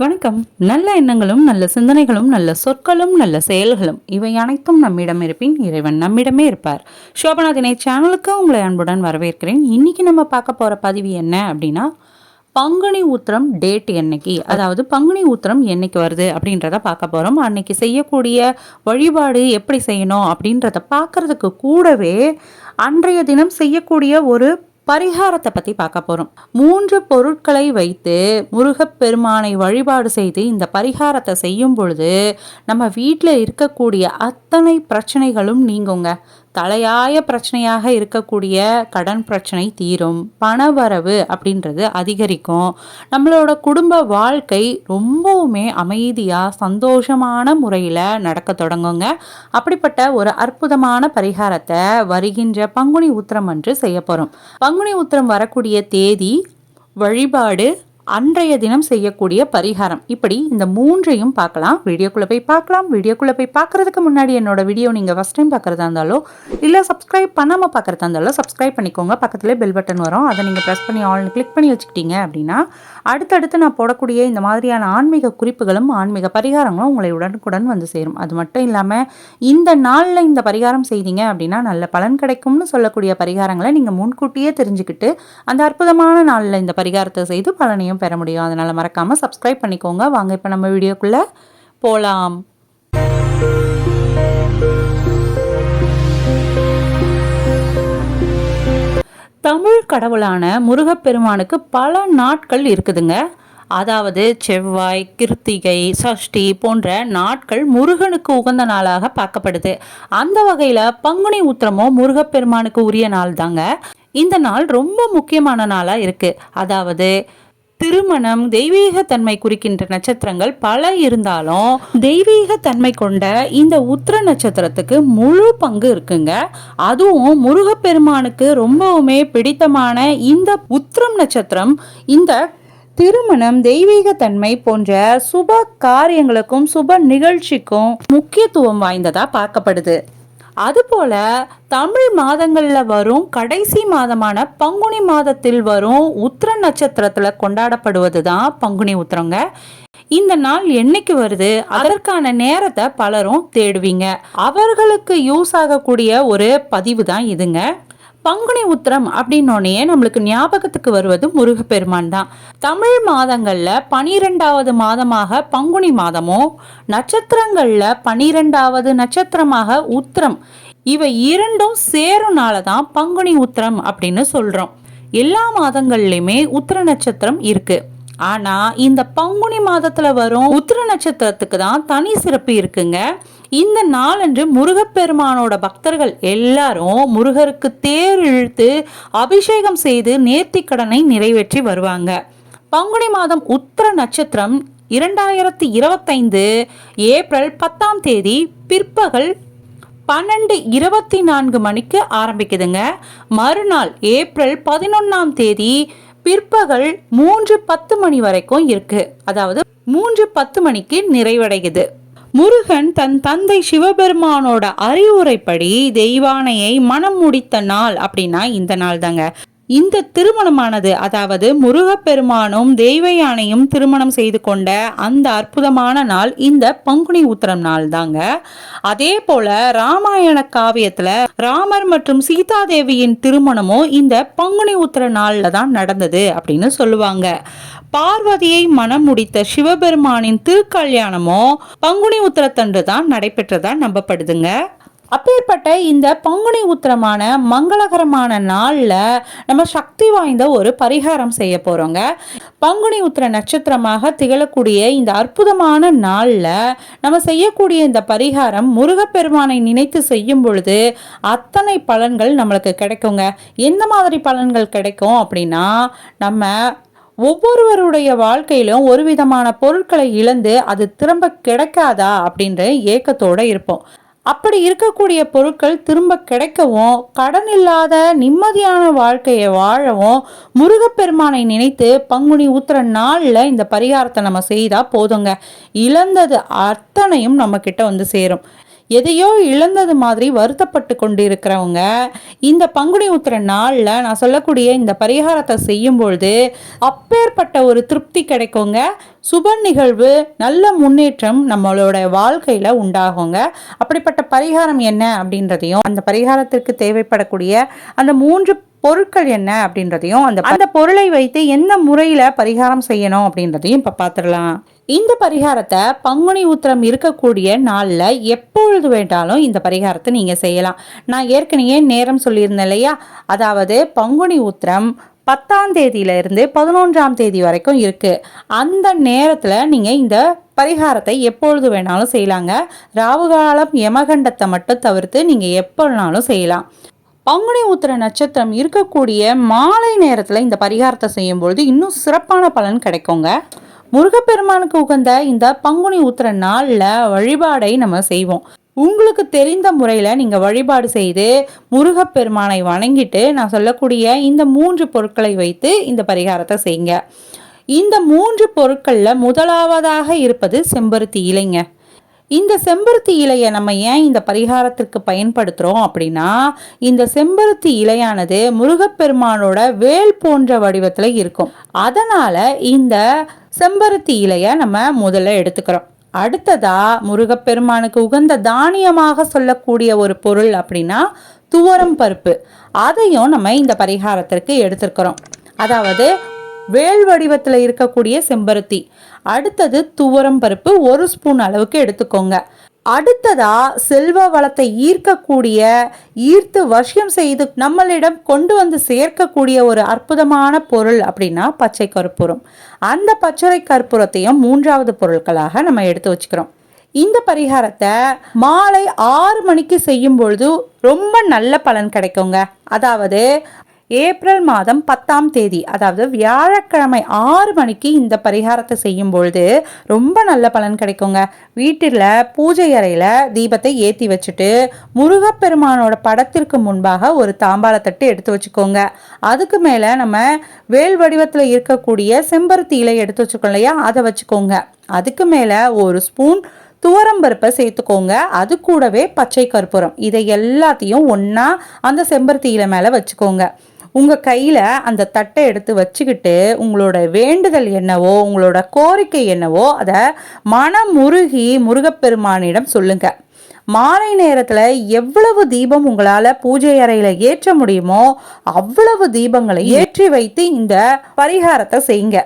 வணக்கம். நல்ல எண்ணங்களும் நல்ல சிந்தனைகளும் நல்ல சொற்களும் நல்ல செயல்களும் இவை அனைத்தும் நம்மிடம் இருப்பின் இறைவன் நம்மிடமே இருப்பார். சோபனா தினை சேனலுக்கு உங்களை அன்புடன் வரவேற்கிறேன். இன்னைக்கு நம்ம பார்க்க போகிற பதிவு என்ன அப்படின்னா பங்குனி உத்திரம் டேட் என்னைக்கு? அதாவது பங்குனி உத்திரம் என்னைக்கு வருது அப்படின்றத பார்க்க போகிறோம் அன்னைக்கு செய்யக்கூடிய வழிபாடு எப்படி செய்யணும் அப்படின்றத பார்க்கறதுக்கு கூடவே அன்றைய தினம் செய்யக்கூடிய ஒரு பரிகாரத்தை பற்றி பார்க்க போகிறோம் மூன்று பொருட்களை வைத்து முருகப்பெருமானை வழிபாடு செய்து இந்த பரிகாரத்தை செய்யும் பொழுது நம்ம வீட்டில் இருக்கக்கூடிய அத்தனை பிரச்சனைகளும் நீங்குங்க. தலையாய பிரச்சனையாக இருக்கக்கூடிய கடன் பிரச்சனை தீரும். பணவரவு அப்படின்றது அதிகரிக்கும். நம்மளோட குடும்ப வாழ்க்கை ரொம்பவுமே அமைதியாக சந்தோஷமான முறையில் நடக்க தொடங்குங்க. அப்படிப்பட்ட ஒரு அற்புதமான பரிகாரத்தை வருகின்ற பங்குனி உத்திரம் அன்று செய்ய போகிறோம் பங்குனி உத்திரம் வரக்கூடிய தேதி வழிபாடு அன்றைய தினம் செய்யக்கூடிய பரிகாரம். இப்படி இந்த மூன்றையும் பார்க்கலாம். வீடியோக்குள்ளே போய் பார்க்கலாம். வீடியோக்குள்ளே போய் பார்க்குறதுக்கு முன்னாடி என்னோட வீடியோ நீங்கள் ஃபஸ்ட் டைம் பார்க்குறதா இருந்தாலோ இல்லை சப்ஸ்கிரைப் பண்ணாமல் பார்க்குறதா இருந்தாலும் சப்ஸ்கிரைப் பண்ணிக்கோங்க. பக்கத்துலேயே பெல் பட்டன் வரும். அதை நீங்கள் ப்ரெஸ் பண்ணி ஆல் கிளிக் பண்ணி வச்சுக்கிட்டீங்க அப்படின்னா அடுத்தடுத்து நான் போடக்கூடிய இந்த மாதிரியான ஆன்மீக குறிப்புகளும் ஆன்மீக பரிகாரங்களும் உங்களை உடனுக்குடன் வந்து சேரும். அது மட்டும் இல்லாமல் இந்த நாளில் இந்த பரிகாரம் செய்தீங்க அப்படின்னா நல்ல பலன் கிடைக்கும்னு சொல்லக்கூடிய பரிகாரங்களை நீங்கள் முன்கூட்டியே தெரிஞ்சுக்கிட்டு அந்த அற்புதமான நாளில் இந்த பரிகாரத்தை செய்து பலனையும் பெற முடியும். அதனால் மறக்காமல் சப்ஸ்கிரைப் பண்ணிக்கோங்க. வாங்க இப்போ நம்ம வீடியோக்குள்ளே போகலாம் தமிழ் கடவுளான முருகப்பெருமானுக்கு பல நாட்கள் இருக்குதுங்க. அதாவது செவ்வாய் கிருத்திகை சஷ்டி போன்ற நாட்கள் முருகனுக்கு உகந்த நாளாக பார்க்கப்படுது. அந்த வகையில் பங்குனி உத்திரமும் முருகப்பெருமானுக்கு உரிய நாள் தாங்க இந்த நாள் ரொம்ப முக்கியமான நாளாக இருக்குது அதாவது திருமணம் தெய்வீக தன்மை குறிக்கின்ற நட்சத்திரங்கள் பல இருந்தாலும் தெய்வீக தன்மை கொண்ட இந்த உத்திர நட்சத்திரத்துக்கு முழு பங்கு இருக்குங்க. அதுவும் முருகப்பெருமானுக்கு ரொம்பவுமே பிடித்தமான இந்த உத்திரம் நட்சத்திரம். இந்த திருமணம் தெய்வீக தன்மை போன்ற சுப காரியங்களுக்கும் சுப நிகழ்ச்சிக்கும் முக்கியத்துவம் வாய்ந்ததா பார்க்கப்படுது. அதுபோல தமிழ் மாதங்களில் வரும் கடைசி மாதமான பங்குனி மாதத்தில் வரும் உத்திர நட்சத்திரத்தில் கொண்டாடப்படுவது தான் பங்குனி உத்திரங்க. இந்த நாள் என்னைக்கு வருது? அதற்கான நேரத்தை பலரும் தேடுவீங்க. அவர்களுக்கு யூஸ் ஆகக்கூடிய ஒரு பதிவு தான் இதுங்க. பங்குனி உத்திரம் அப்படின்னோடனே நம்மளுக்கு ஞாபகத்துக்கு வருவது முருகப்பெருமான் தான். தமிழ் மாதங்களில் பனிரெண்டாவது மாதமாக பங்குனி மாதமும் நட்சத்திரங்களில் பனிரெண்டாவது நட்சத்திரமாக உத்திரம். இவை இரண்டும் சேரும்னால தான் பங்குனி உத்திரம் அப்படின்னு சொல்கிறோம் எல்லா மாதங்கள்லையுமே உத்திர நட்சத்திரம் இருக்குது ஆனால் இந்த பங்குனி மாதத்தில் வரும் உத்திர நட்சத்திரத்துக்கு தான் தனி சிறப்பு இருக்குங்க. இந்த நாளன்று முருகப்பெருமானோட பக்தர்கள் எல்லாரும் முருகருக்கு தேர் இழுத்து அபிஷேகம் செய்து நேர்த்தி கடனை நிறைவேற்றி வருவாங்க. பங்குனி மாதம் உத்திர நட்சத்திரம் இரண்டாயிரத்தி இருபத்தைந்து ஏப்ரல் பத்தாம் தேதி பிற்பகல் பன்னெண்டு இருபத்தி நான்கு மணிக்கு ஆரம்பிக்குதுங்க. மறுநாள் ஏப்ரல் பதினொன்றாம் தேதி பிற்பகல் மூன்று பத்து மணி வரைக்கும் இருக்கு. அதாவது மூன்று பத்து மணிக்கு நிறைவடையுது. முருகன் தன் தந்தை சிவபெருமானோட அறிவுரைப்படி தெய்வானையை மனம் முடித்த நாள் அப்படின்னா இந்த நாள் தாங்க இந்த திருமணமானது அதாவது முருகப்பெருமானும் தெய்வ யானையும் திருமணம் செய்து கொண்ட அந்த அற்புதமான நாள் இந்த பங்குனி உத்திரம் நாள் தாங்க அதே போல ராமாயண காவியத்துல ராமர் மற்றும் சீதாதேவியின் திருமணமும் இந்த பங்குனி உத்திர நாள்ல தான் நடந்தது அப்படின்னு சொல்லுவாங்க. பார்வதியை மனம் முடித்த சிவபெருமானின் திருக்கல்யாணமோ பங்குனி உத்திரத்தன்று தான் நடைபெற்றதா நம்பப்படுதுங்க. அப்பேற்பட்ட இந்த பங்குனி உத்திரமான மங்களகரமான நாளில் நம்ம சக்தி வாய்ந்த ஒரு பரிகாரம் செய்ய போகிறோங்க பங்குனி உத்திர நட்சத்திரமாக திகழக்கூடிய இந்த அற்புதமான நாளில் நம்ம செய்யக்கூடிய இந்த பரிகாரம் முருகப்பெருமானை நினைத்து செய்யும் பொழுது அத்தனை பலன்கள் நம்மளுக்கு கிடைக்குங்க. எந்த மாதிரி பலன்கள் கிடைக்கும் அப்படின்னா நம்ம ஒவ்வொருவருடைய வாழ்க்கையிலும் ஒரு விதமான பொருட்களை இழந்து அது திரும்ப கிடைக்காதா அப்படின்ற ஏக்கத்தோடு இருப்போம். அப்படி இருக்கக்கூடிய பொருட்கள் திரும்ப கிடைக்கவும் கடன் இல்லாத நிம்மதியான வாழ்க்கையை வாழவும் முருகப்பெருமானை நினைத்து பங்குனி ஊத்துற நாளில் இந்த பரிகாரத்தை நம்ம செய்தால் போதுங்க. இழந்தது அத்தனையும் நம்மக்கிட்ட வந்து சேரும். எதையோ இழந்தது மாதிரி வருத்தப்பட்டு கொண்டு இருக்கிறவங்க இந்த பங்குனி உத்திர நாளில் நான் சொல்லக்கூடிய இந்த பரிகாரத்தை செய்யும் பொழுது அப்பேற்பட்ட ஒரு திருப்தி கிடைக்குங்க. சுப நிகழ்வு நல்ல முன்னேற்றம் நம்மளோட வாழ்க்கையில் உண்டாகுங்க. அப்படிப்பட்ட பரிகாரம் என்ன அப்படின்றதையும் அந்த பரிகாரத்திற்கு தேவைப்படக்கூடிய அந்த மூன்று பொருட்கள் என்ன அப்படின்றதையும் அந்த அந்த பொருளை வைத்து எந்த முறையில் பரிகாரம் செய்யணும் அப்படின்றதையும் இப்போ பார்த்துடலாம் இந்த பரிகாரத்தை பங்குனி உத்திரம் இருக்கக்கூடிய நாளில் எப்பொழுது வேண்டாலும் இந்த பரிகாரத்தை நீங்கள் செய்யலாம். நான் ஏற்கனவே நேரம் சொல்லியிருந்தேன் இல்லையா? அதாவது பங்குனி உத்திரம் பத்தாம் தேதியிலிருந்து பதினொன்றாம் தேதி வரைக்கும் இருக்குது அந்த நேரத்தில் நீங்கள் இந்த பரிகாரத்தை எப்பொழுது வேணாலும் செய்யலாங்க. ராவுகாலம் யமகண்டத்தை மட்டும் தவிர்த்து நீங்கள் எப்போனாலும் செய்யலாம். பங்குனி உத்திர நட்சத்திரம் இருக்கக்கூடிய மாலை நேரத்தில் இந்த பரிகாரத்தை செய்யும்பொழுது இன்னும் சிறப்பான பலன் கிடைக்குங்க. முருகப்பெருமானுக்கு உகந்த இந்த பங்குனி உத்திர நாளில் வழிபாடை நம்ம செய்வோம். உங்களுக்கு தெரிந்த முறையில் நீங்கள் வழிபாடு செய்து முருகப்பெருமானை வணங்கிட்டு நான் சொல்லக்கூடிய இந்த மூன்று பொருட்களை வைத்து இந்த பரிகாரத்தை செய்யுங்க. இந்த மூன்று பொருட்களில் முதலாவதாக இருப்பது செம்பருத்தி இலைங்க. இந்த செம்பருத்தி இலையை நம்ம ஏன் இந்த பரிகாரத்திற்கு பயன்படுத்துகிறோம் அப்படின்னா இந்த செம்பருத்தி இலையானது முருகப்பெருமானோட வேல் போன்ற வடிவத்தில் இருக்கும். அதனால் இந்த செம்பருத்தி இலையை நம்ம முதல்ல எடுத்துக்கிறோம். அடுத்ததா முருகப்பெருமானுக்கு உகந்த தானியமாக சொல்லக்கூடிய ஒரு பொருள் அப்படின்னா துவரம் பருப்பு. அதையும் நம்ம இந்த பரிகாரத்திற்கு எடுத்துருக்கிறோம் அதாவது வேல் வடிவத்தில் இருக்கக்கூடிய செம்பருத்தி. அடுத்தது துவரம் பருப்பு ஒரு ஸ்பூன் அளவுக்கு எடுத்துக்கோங்க. அடுத்ததா செல்வ வளத்தை ஈர்க்கக்கூடிய ஈர்த்து வசியம் செய்து நம்மளிடம் கொண்டு வந்து சேர்க்கக்கூடிய ஒரு அற்புதமான பொருள் அப்படின்னா பச்சை கற்பூரம். அந்த பச்சை கற்பூரத்தையும் மூன்றாவது பொருட்களாக நம்ம எடுத்து வச்சுக்கிறோம். இந்த பரிகாரத்தை மாலை ஆறு மணிக்கு செய்யும் பொழுது ரொம்ப நல்ல பலன் கிடைக்குங்க. அதாவது ஏப்ரல் மாதம் பத்தாம் தேதி அதாவது வியாழக்கிழமை ஆறு மணிக்கு இந்த பரிகாரத்தை செய்யும் பொழுது ரொம்ப நல்ல பலன் கிடைக்குங்க. வீட்டில் பூஜை அறையில் தீபத்தை ஏற்றி வச்சுட்டு முருகப்பெருமானோட படத்திற்கு முன்பாக ஒரு தாம்பாளத்தட்டு எடுத்து வச்சுக்கோங்க. அதுக்கு மேலே நம்ம வேல் வடிவத்தில் இருக்கக்கூடிய செம்பருத்தி இலை எடுத்து வச்சுக்கோம் இல்லையா? அதை வச்சுக்கோங்க. அதுக்கு மேலே ஒரு ஸ்பூன் துவரம்பருப்பை சேர்த்துக்கோங்க. அது கூடவே பச்சை கற்பூரம். இதை எல்லாத்தையும் ஒன்றா அந்த செம்பருத்தியில மேலே வச்சுக்கோங்க. உங்கள் கையில் அந்த தட்டை எடுத்து வச்சுக்கிட்டு உங்களோட வேண்டுதல் என்னவோ உங்களோட கோரிக்கை என்னவோ அதை மனமுருகி முருகப்பெருமானிடம் சொல்லுங்க. மாலை நேரத்தில் எவ்வளவு தீபம் உங்களால் பூஜை அறையில் ஏற்ற முடியுமோ அவ்வளவு தீபங்களை ஏற்றி வைத்து இந்த பரிகாரத்தை செய்யுங்க.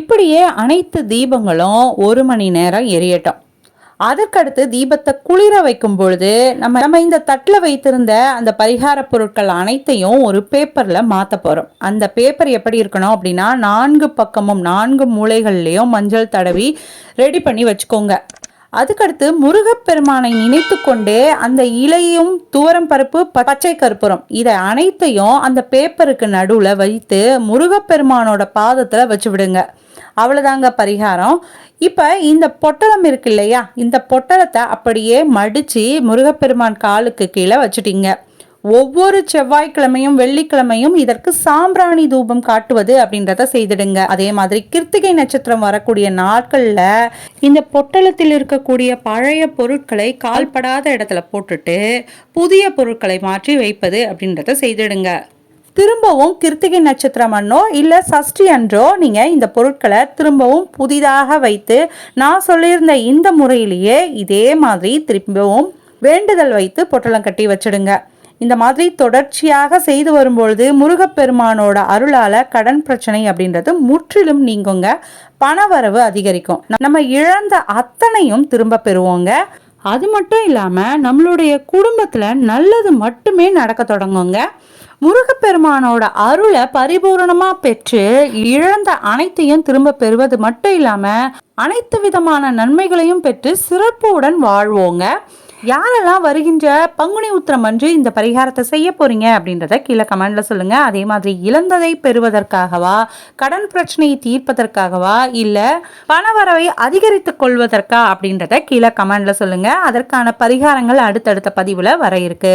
இப்படியே அனைத்து தீபங்களும் ஒரு மணி நேரம் எரியட்டும். அதற்கடுத்து தீபத்தை குளிர வைக்கும் பொழுது நம்ம நம்ம இந்த தட்டில் வைத்திருந்த அந்த பரிகார பொருட்கள் அனைத்தையும் ஒரு பேப்பரில் மாற்ற போகிறோம் அந்த பேப்பர் எப்படி இருக்கணும் அப்படின்னா நான்கு பக்கமும் நான்கு மூலைகள்லேயும் மஞ்சள் தடவி ரெடி பண்ணி வச்சுக்கோங்க. அதுக்கடுத்து முருகப்பெருமானை நினைத்து கொண்டே அந்த இலையும் துவரம் பருப்பு பச்சை கற்பூரம் இதை அனைத்தையும் அந்த பேப்பருக்கு நடுவில் வைத்து முருகப்பெருமானோட பாதத்தில் வச்சு விடுங்க. அவ்வளோதாங்க பரிகாரம். இப்போ இந்த பொட்டலம் இருக்கு இல்லையா? இந்த பொட்டலத்தை அப்படியே மடித்து முருகப்பெருமான் காலுக்கு கீழே வச்சுட்டிங்க. ஒவ்வொரு செவ்வாய்க்கிழமையும் வெள்ளிக்கிழமையும் இதற்கு சாம்பிராணி தூபம் காட்டுவது அப்படின்றத செய்திடுங்க. அதே மாதிரி கிருத்திகை நட்சத்திரம் வரக்கூடிய நாட்களில் இந்த பொட்டலத்தில் இருக்கக்கூடிய பழைய பொருட்களை கால்படாத இடத்துல போட்டுட்டு புதிய பொருட்களை மாற்றி வைப்பது அப்படின்றத செய்திடுங்க. திரும்பவும் கிருத்திகை நட்சத்திரம் அன்னோ இல்லை சஷ்டி அன்றோ நீங்கள் இந்த பொருட்களை திரும்பவும் புதிதாக வைத்து நான் சொல்லியிருந்த இந்த முறையிலேயே இதே மாதிரி திரும்பவும் வேண்டுதல் வைத்து பொட்டலம் கட்டி வச்சிடுங்க. இந்த மாதிரி தொடர்ச்சியாக செய்து வரும்பொழுது முருகப்பெருமானோட அருளால கடன் பிரச்சனை அப்படின்றது முற்றிலும் நீங்குங்க. பணவரவு அதிகரிக்கும். நம்ம இழந்த அத்தனையும் திரும்ப பெறுவோங்க. அது மட்டும் இல்லாமல் நம்மளுடைய குடும்பத்தில் நல்லது மட்டுமே நடக்க தொடங்குங்க. முருகப்பெருமானோட அருளை பரிபூரணமா பெற்று இழந்த அனைத்தையும் திரும்ப பெறுவது மட்டும் இல்லாம அனைத்து விதமான நன்மைகளையும் பெற்று சிறப்புடன் வாழ்வோங்க. யாரெல்லாம் வருகின்ற பங்குனி உத்திரம் அன்று இந்த பரிகாரத்தை செய்ய போறீங்க அப்படின்றத கீழே கமெண்ட்ல சொல்லுங்க. அதே மாதிரி இழந்ததை பெறுவதற்காகவா கடன் பிரச்சனையை தீர்ப்பதற்காகவா இல்ல பணவரவை அதிகரித்துக் கொள்வதற்கா அப்படின்றத கீழே கமெண்ட்ல சொல்லுங்க. அதற்கான பரிகாரங்கள் அடுத்தடுத்த பதிவுல வர இருக்கு.